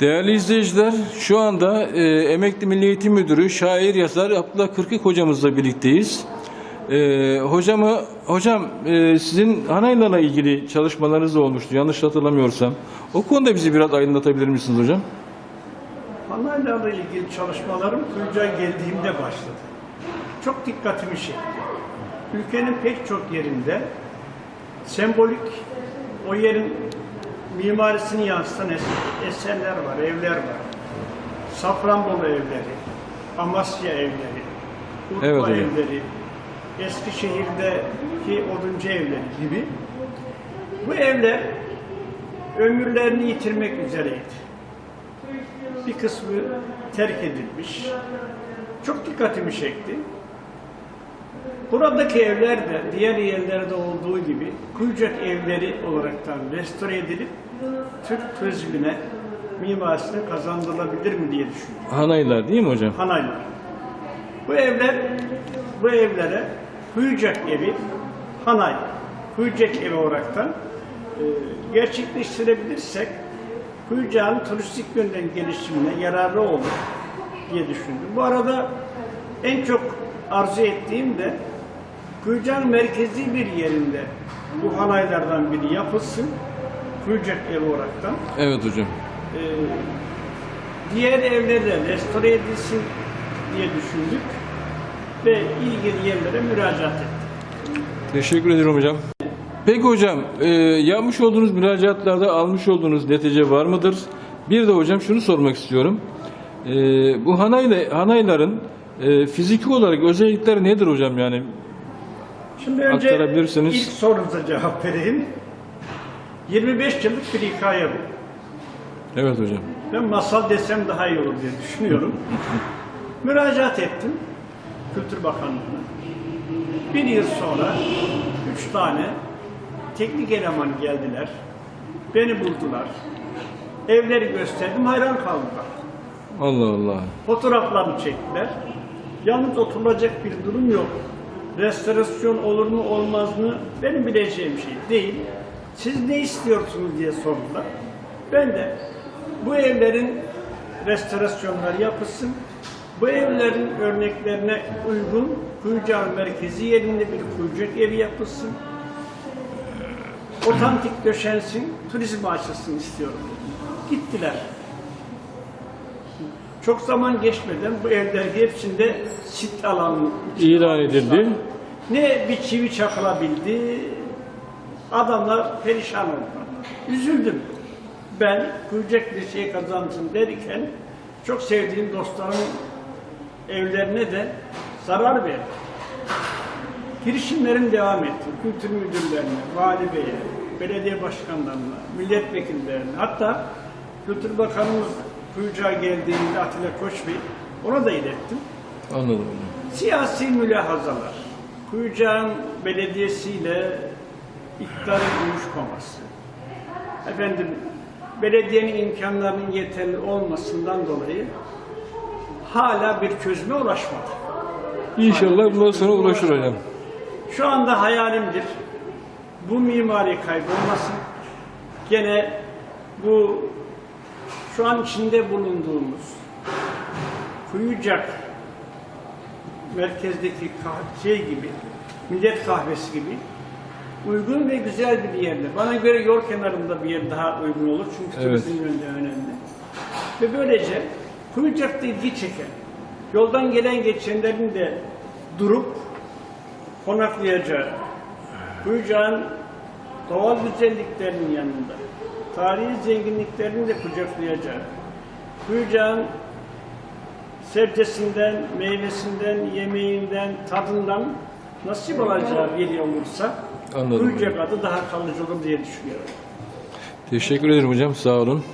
Değerli izleyiciler, şu anda e, Emekli Milli Eğitim Müdürü, şair yazar Abdullah Kırkık hocamızla birlikteyiz. E, hocamı, hocam e, sizin Hanaylarla ilgili çalışmalarınız olmuştu yanlış hatırlamıyorsam. O konuda bizi biraz aydınlatabilir misiniz hocam? Hanaylarla ilgili çalışmalarım Kuyucuğa geldiğimde başladı. Çok dikkatimi çekti. Ülkenin pek çok yerinde sembolik o yerin mimarisini yansıtan es- eserler var, evler var. Safranbolu evleri, Amasya evleri, Urfa Evet hocam. evleri, Eskişehir'deki oduncu evleri gibi bu evler ömürlerini yitirmek üzereydi bir kısmı terk edilmiş. Çok dikkatimi çekti. Buradaki evler de diğer yerlerde olduğu gibi Kuyucak evleri olaraktan restore edilip Türk turizmine mimarisine kazandırılabilir mi diye düşündüm. Hanaylar değil mi hocam? Hanaylar. Bu evler, bu evlere Kuyucak evi, Hanay, Kuyucak evi olaraktan e, gerçekleştirebilirsek Kuyucak'ın turistik yönden gelişimine yararlı olur diye düşündüm. Bu arada en çok arzu ettiğim de Kuyucak'ın merkezi bir yerinde bu hanaylardan biri yapılsın. Kuyucak evi olaraktan. Evet hocam. Ee, diğer evler de restore edilsin diye düşündük ve ilgili yerlere müracaat ettik. Teşekkür ederim hocam. Peki hocam, e, yapmış olduğunuz müracaatlarda almış olduğunuz netice var mıdır? Bir de hocam şunu sormak istiyorum. E, bu hanayla, hanayların e, fiziki olarak özellikleri nedir hocam yani? Şimdi önce Aktarabilirsiniz. ilk sorunuza cevap vereyim. 25 yıllık bir hikaye bu. Evet hocam. Ben masal desem daha iyi olur diye düşünüyorum. Müracaat ettim Kültür Bakanlığı'na. Bir yıl sonra üç tane teknik eleman geldiler. Beni buldular. Evleri gösterdim, hayran kaldılar. Allah Allah. Fotoğraflarını çektiler. Yalnız oturulacak bir durum yok. Restorasyon olur mu olmaz mı benim bileceğim şey değil. Siz ne istiyorsunuz diye sordular. Ben de bu evlerin restorasyonları yapılsın. Bu evlerin örneklerine uygun Kuyucak merkezi yerinde bir Kuyucak evi yapılsın. Otantik döşensin, turizm açılsın istiyorum. Gittiler. Çok zaman geçmeden bu evler hepsinde sit alanı İlan edildi. ne bir çivi çakılabildi. Adamlar perişan oldular. Üzüldüm. Ben kuyacak bir şey kazansın derken çok sevdiğim dostlarımın evlerine de zarar verdim. Girişimlerim devam etti. Kültür müdürlerine, vali beye, belediye başkanlarına, milletvekillerine, hatta Kültür Bakanımız Kuyucuğa geldiğinde Atilla Koç Bey, ona da ilettim. Anladım. Siyasi mülahazalar, Kuyucağın belediyesiyle iktidarın uyuşmaması, efendim belediyenin imkanlarının yeterli olmasından dolayı hala bir çözüme ulaşmadı. İnşallah bundan sonra ulaşır hocam. Şu anda hayalimdir. Bu mimari kaybolmasın. Gene bu şu an içinde bulunduğumuz Kuyucak merkezdeki şey gibi, millet kahvesi gibi uygun ve güzel bir yerde. Bana göre yol kenarında bir yer daha uygun olur çünkü Evet. turizm yönde önemli. Ve böylece Kuyucak'ta ilgi çeken, yoldan gelen geçenlerin de durup konaklayacağı, Kuyucak'ın doğal güzelliklerinin yanında, tarihi zenginliklerini de kucaklayacağı, Kuyucak'ın sebzesinden, meyvesinden, yemeğinden, tadından nasip alacağı bir yer olursa Anladım. Kuyucak adı daha kalıcı olur diye düşünüyorum. Teşekkür ederim hocam. Sağ olun.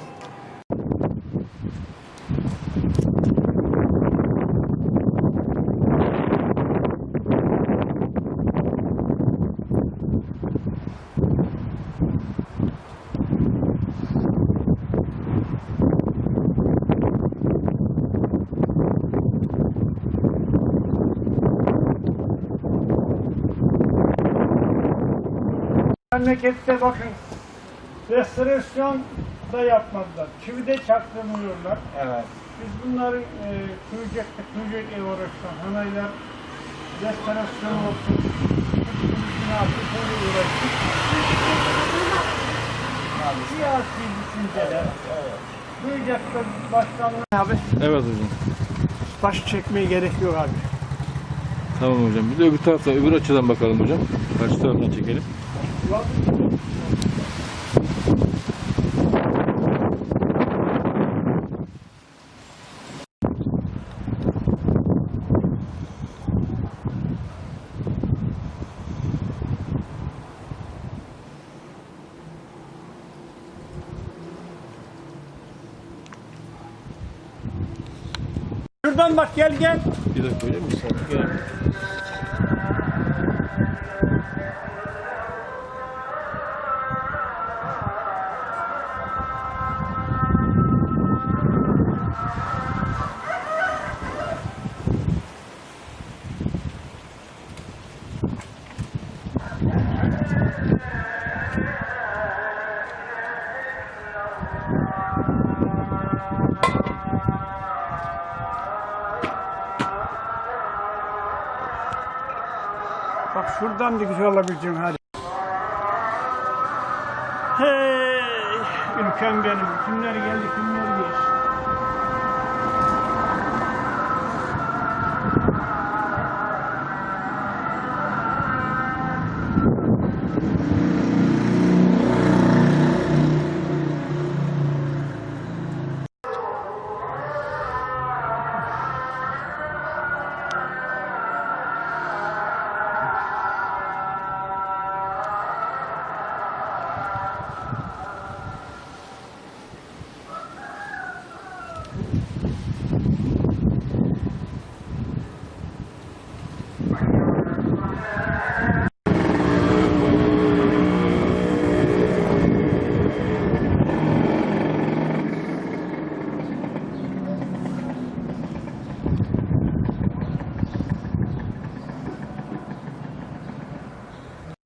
Memlekette bakın restorasyon da yapmadılar. Çivide çaktırmıyorlar. Evet. Biz bunları e, kuyucakta, kuyucak ev uğraştan hanaylar, restorasyon olsun, binası böyle uğraştık. Siyasi düşünceler, kuyucakta başkanlığı... Abi Evet hocam. baş çekmeye gerek yok abi. Tamam hocam. Bir de öbür tarafta, öbür açıdan bakalım hocam. Karşı taraftan çekelim. Şuradan bak gel gel. Bir dakika. Bir saniye. Gel. Bak şuradan da güzel olabileceksin hadi. Hey ülkem benim. Kimler geldi kimler geçti.